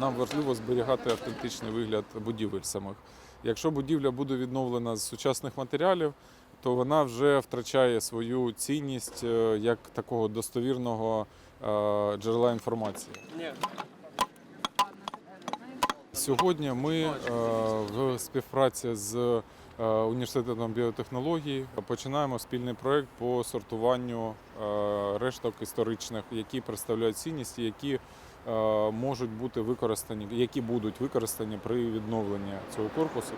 Нам важливо зберігати автентичний вигляд будівель самих. Якщо будівля буде відновлена з сучасних матеріалів, то вона вже втрачає свою цінність е, як такого достовірного е, джерела інформації. Сьогодні ми е, в співпраці з університетом біотехнологій починаємо спільний проект по сортуванню решток історичних, які представляють цінність, і які можуть бути використані, які будуть використані при відновленні цього корпусу.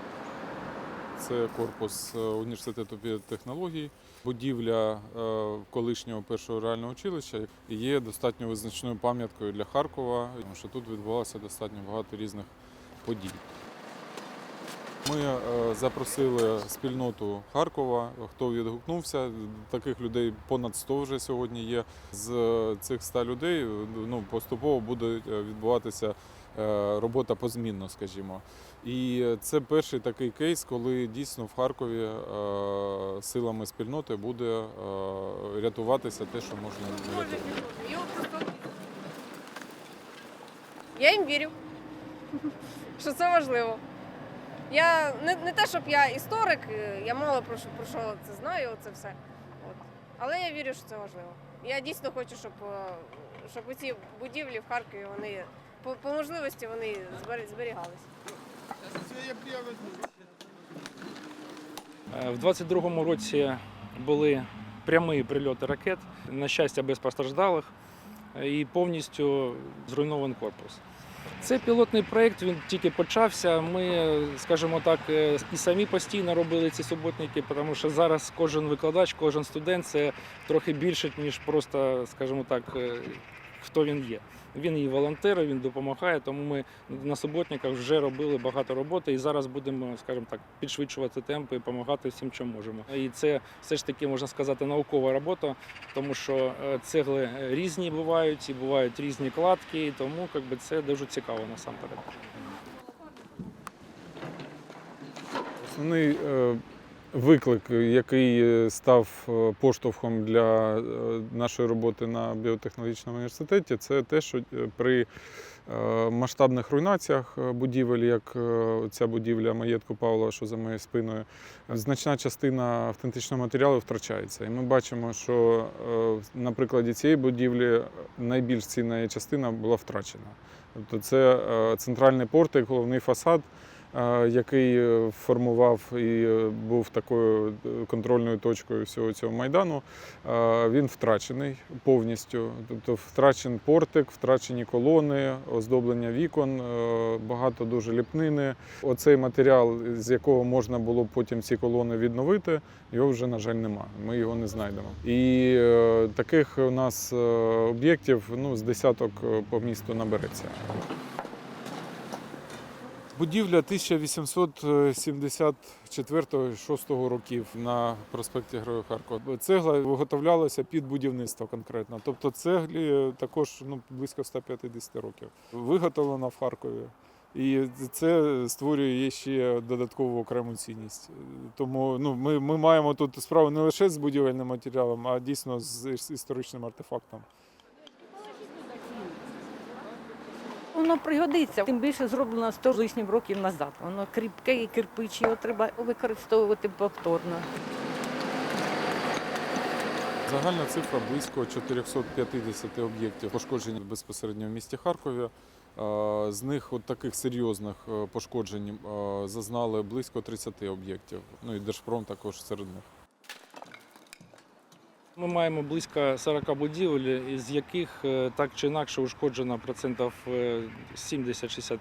Це корпус е, університету біотехнологій. Будівля е, колишнього першого реального училища є достатньо визначною пам'яткою для Харкова, тому що тут відбувалося достатньо багато різних подій. Ми е, запросили спільноту Харкова, хто відгукнувся. Таких людей понад 100 вже сьогодні є. З е, цих 100 людей ну, поступово буде е, відбуватися робота позмінно, скажімо. І це перший такий кейс, коли дійсно в Харкові силами спільноти буде рятуватися те, що можна. Я їм вірю, що це важливо. Я не, не те, щоб я історик, е, я мало про що, про що це знаю, це все. От. Але я вірю, що це важливо. Я дійсно хочу, щоб, е, щоб ці будівлі в Харкові вони по, по можливості вони збер- зберігалися. Е, В 22-му році були прямі прильоти ракет, на щастя, без постраждалих, і повністю зруйнований корпус. Цей пілотний проєкт він тільки почався. Ми, скажімо так, е, і самі постійно робили ці суботники, тому що зараз кожен викладач, кожен студент це трохи більше, ніж просто, скажімо так, е, хто він є. Він і волонтер, він допомагає, тому ми на суботниках вже робили багато роботи і зараз будемо, скажімо так, підшвидшувати темпи і допомагати всім, чим можемо. І це все ж таки можна сказати наукова робота, тому що е, цегли різні бувають і бувають різні кладки, і тому якби, це дуже цікаво насамперед. Основний е, виклик, який е, став е, поштовхом для е, нашої роботи на біотехнологічному університеті, це те, що при масштабних руйнаціях будівель, як ця будівля маєтку Павла, що за моєю спиною, значна частина автентичного матеріалу втрачається. І ми бачимо, що на прикладі цієї будівлі найбільш цінна частина була втрачена. Тобто це центральний портик, головний фасад який е, формував і е, був такою е, контрольною точкою всього цього майдану, він втрачений повністю. Тобто втрачений портик, втрачені колони, оздоблення вікон, багато дуже ліпнини. Оцей матеріал, з якого можна було потім ці колони відновити, його вже, на жаль, нема. Ми його не знайдемо. І таких у нас об'єктів ну, з десяток по місту набереться. Будівля 1874-6 років на проспекті Героїв Харкова. Цегла виготовлялася під будівництво конкретно. Тобто цеглі також ну, близько 150 років. Виготовлена в Харкові. І це створює ще додаткову окрему цінність. Тому ну, ми, ми маємо тут справу не лише з будівельним матеріалом, а дійсно з іс- історичним артефактом. Воно пригодиться, тим більше зроблено 100 з лишнім років назад. Воно кріпке і кирпич, його треба використовувати повторно. Загальна цифра близько 450 об'єктів пошкоджень безпосередньо в місті Харкові. Е, З них от таких серйозних е, пошкоджень е, зазнали близько 30 об'єктів. Ну і Держпром також серед них. Ми маємо близько 40 будівель, із яких е, так чи інакше ушкоджено процентів е, 70-65.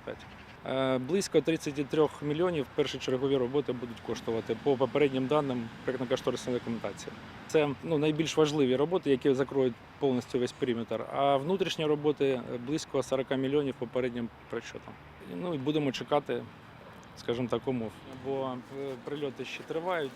Е, Близько 33 мільйонів перші чергові роботи будуть коштувати по попереднім даним проєктно-кошторисної документації. Це ну, найбільш важливі роботи, які закроють повністю весь периметр. А внутрішні роботи е, близько 40 мільйонів попереднім причотам. Ну і будемо чекати, скажімо так, умов. Бо е, прильоти ще тривають.